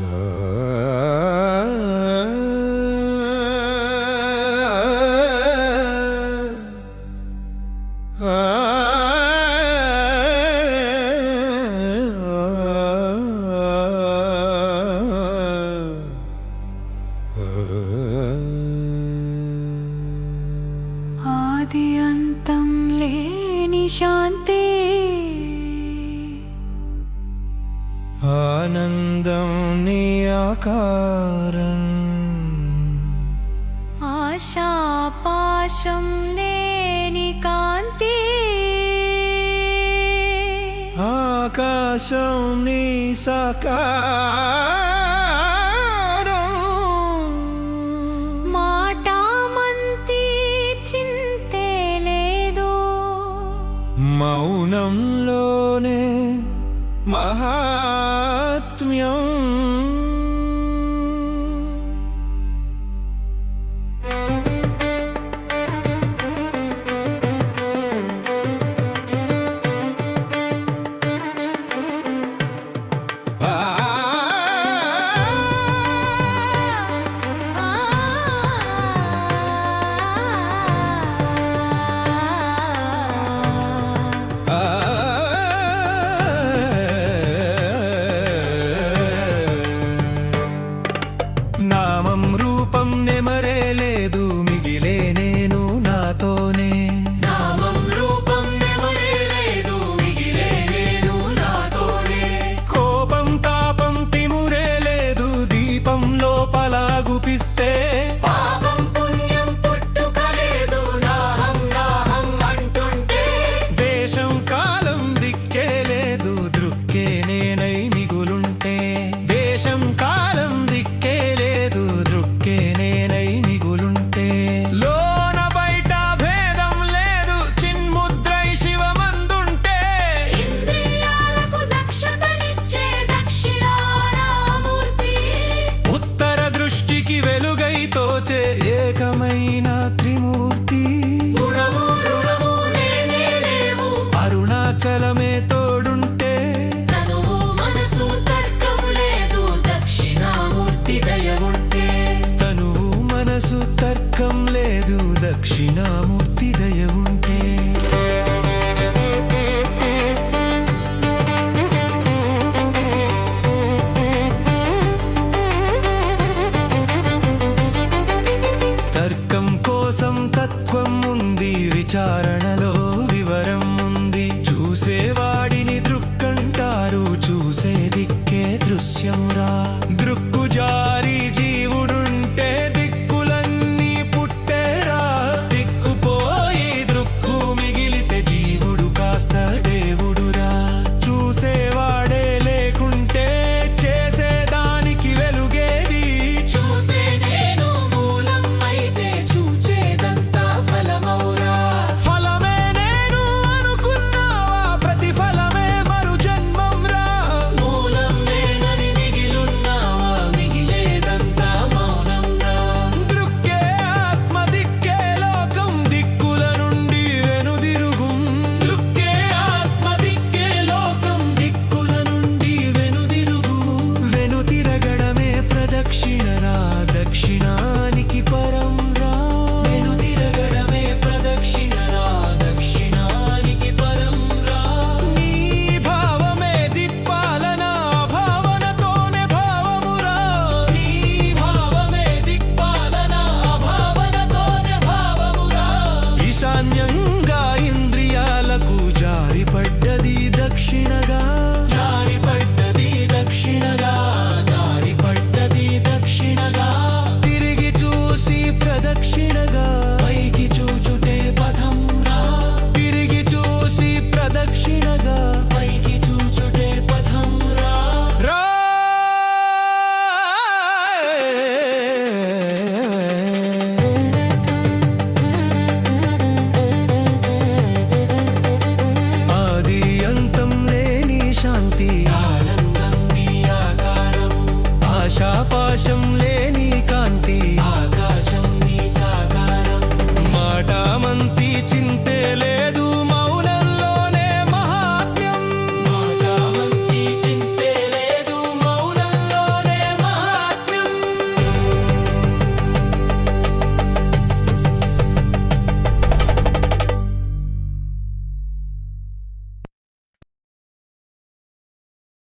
Uh... आनन्दं नि अकार आशापाशं नेनिकान्ति आकाशं निसाकार। महात्म्यम्। palago pis మంగళమే తోడుంటే తను మనసు తర్కం లేదు దక్షిణామూర్తి దయ ఉంటే తనువు మనసు తర్కం లేదు దక్షిణామూర్తి దయ ఉంటే కోసం ಕ್ಷಣದ